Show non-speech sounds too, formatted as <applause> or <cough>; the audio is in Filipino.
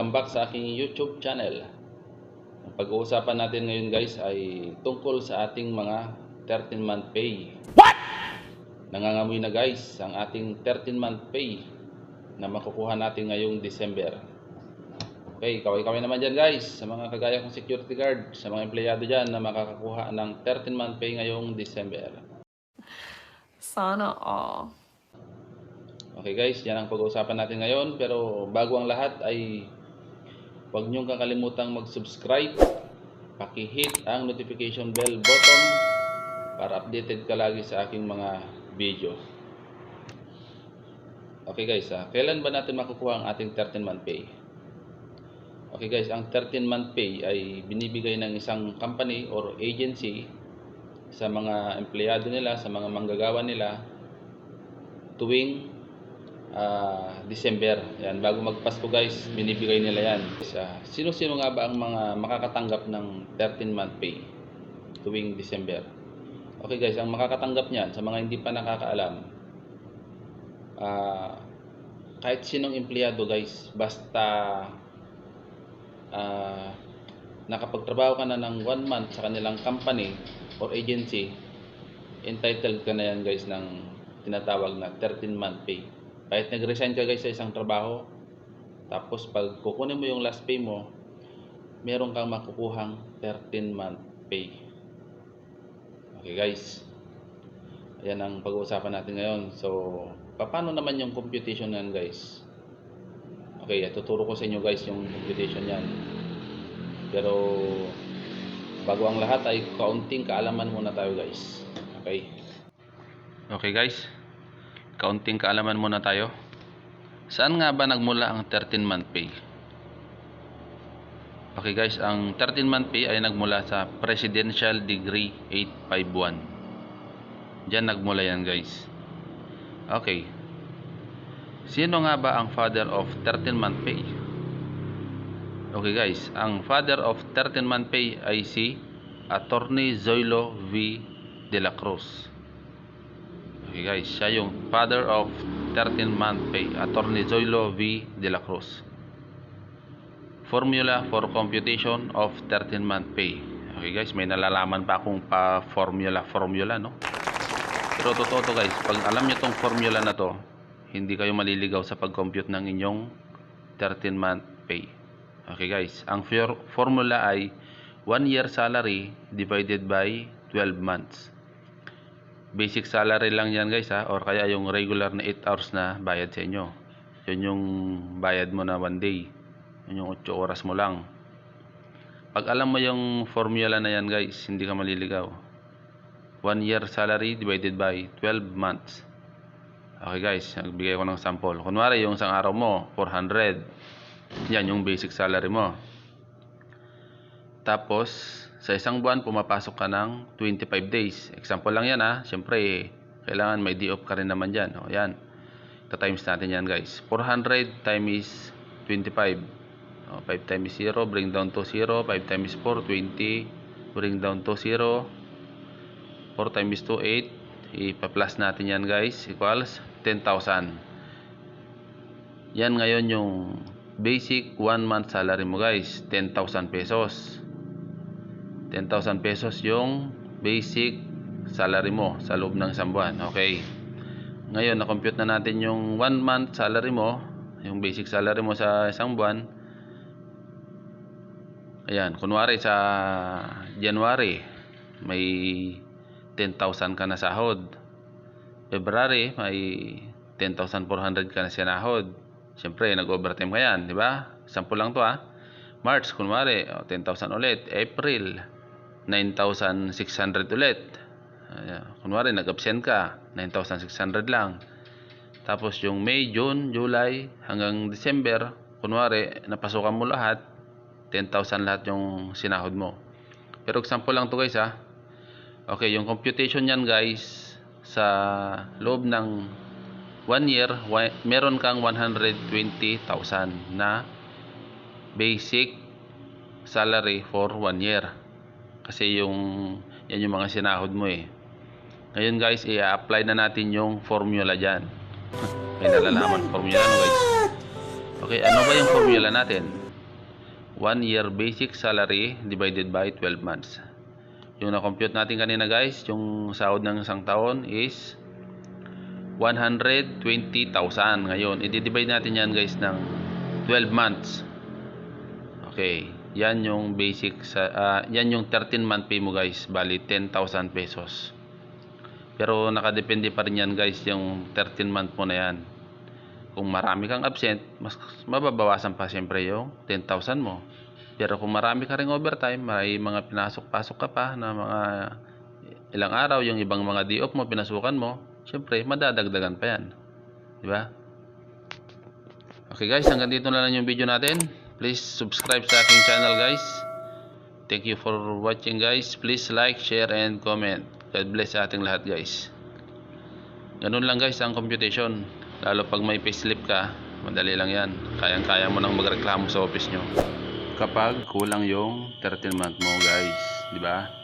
Welcome back sa aking YouTube channel. Ang pag-uusapan natin ngayon guys ay tungkol sa ating mga 13-month pay. What? Nangangamoy na guys ang ating 13-month pay na makukuha natin ngayong December. Okay, kaway-kaway naman dyan guys sa mga kagaya kong security guard, sa mga empleyado dyan na makakakuha ng 13-month pay ngayong December. Sana all. Okay guys, yan ang pag-uusapan natin ngayon. Pero bago ang lahat ay huwag niyong kakalimutang mag-subscribe. Paki-hit ang notification bell button para updated ka lagi sa aking mga video. Okay guys, ah, kailan ba natin makukuha ang ating 13-month pay? Okay guys, ang 13-month pay ay binibigay ng isang company or agency sa mga empleyado nila, sa mga manggagawa nila tuwing ah, December. Yan, bago magpasko guys, binibigay nila yan. Sa sino-sino nga ba ang mga makakatanggap ng 13-month pay tuwing December? Okay guys, ang makakatanggap niyan sa mga hindi pa nakakaalam, ah, kahit sinong empleyado guys, basta ah, nakapagtrabaho ka na ng one month sa kanilang company or agency, entitled ka na yan guys ng tinatawag na 13-month pay. Kahit nag-resign ka guys sa isang trabaho, tapos pag kukunin mo yung last pay mo, meron kang makukuhang 13-month pay. Okay guys. Ayan ang pag-uusapan natin ngayon. So, paano naman yung computation yan guys? Okay, tuturo ko sa inyo guys yung computation yan. Pero, bago ang lahat ay kaunting kaalaman muna tayo guys. Okay. Okay guys, kaunting kaalaman muna tayo. Saan nga ba nagmula ang 13-month pay? Okay guys, ang 13-month pay ay nagmula sa Presidential Degree 851. Diyan nagmula yan guys. Okay. Sino nga ba ang father of 13-month pay? Okay guys, ang father of 13-month pay ay si Attorney Zoilo V. De La Cruz. Okay guys, siya yung father of 13-month pay, Attorney Zoilo V. De La Cruz. Formula for computation of 13-month pay. Okay guys, may nalalaman pa akong pa formula formula no. Pero totoo to guys, pag alam niyo tong formula na to, hindi kayo maliligaw sa pag-compute ng inyong 13-month pay. Okay guys, ang for- formula ay 1 year salary divided by 12 months. Basic salary lang yan guys ha, or kaya yung regular na 8 hours na bayad sa inyo. Yun yung bayad mo na 1 day. Yun yung 8 oras mo lang. Pag alam mo yung formula na yan guys, hindi ka maliligaw. 1 year salary divided by 12 months. Okay guys, nagbigay ko ng sample. Kunwari yung isang araw mo, 400. Yan yung basic salary mo. Tapos, sa isang buwan, pumapasok ka ng 25 days. Example lang yan ha. Siyempre, kailangan may day off ka rin naman dyan. O, yan. Ita-times natin yan guys. 400 times 25. O, 5 times 0, bring down to 0. 5 times 4, 20. Bring down to 0. 4 times 2, 8. Ipa-plus natin yan guys. Equals 10,000. Yan ngayon yung basic 1 month salary mo guys. 10,000 pesos. 10,000 pesos yung basic salary mo sa loob ng isang buwan. Okay. Ngayon, na-compute na natin yung 1 month salary mo, yung basic salary mo sa isang buwan. Ayan, kunwari sa January, may 10,000 ka na sahod. February, may 10,400 ka na sinahod. Siyempre, nag-overtime ka yan, di ba? Sample lang to ah. March, kunwari, oh, 10,000 ulit. April, 9,600 ulit. Ayan. Kunwari, nag-absent ka, 9,600 lang. Tapos yung May, June, July, hanggang December, kunwari, napasukan mo lahat, 10,000 lahat yung sinahod mo. Pero example lang to guys ha. Okay, yung computation yan guys, sa loob ng 1 year, meron kang 120,000 na basic salary for 1 year. Kasi yung yan yung mga sinahod mo eh. Ngayon guys, i-apply na natin yung formula dyan. <laughs> May nalalaman formula no guys. Okay, ano ba yung formula natin? 1 year basic salary divided by 12 months. Yung na-compute natin kanina guys, yung sahod ng isang taon is 120,000 ngayon. I-divide natin yan guys ng 12 months. Okay, yan yung basic sa ah, yan yung 13 month pay mo guys, bali 10,000 pesos. Pero nakadepende pa rin yan guys, yung 13 month mo na yan. Kung marami kang absent, mas mababawasan pa siyempre yung 10,000 mo. Pero kung marami ka ring overtime, may mga pinasok-pasok ka pa na mga ilang araw, yung ibang mga day off mo, pinasukan mo, siyempre, madadagdagan pa yan. Di ba? Okay guys, hanggang dito na lang yung video natin. Please subscribe sa aking channel guys. Thank you for watching guys. Please like, share, and comment. God bless sa ating lahat guys. Ganun lang guys ang computation. Lalo pag may payslip ka, madali lang yan. Kayang-kaya mo nang magreklamo sa office nyo. Kapag kulang yung 13 month mo guys. di ba?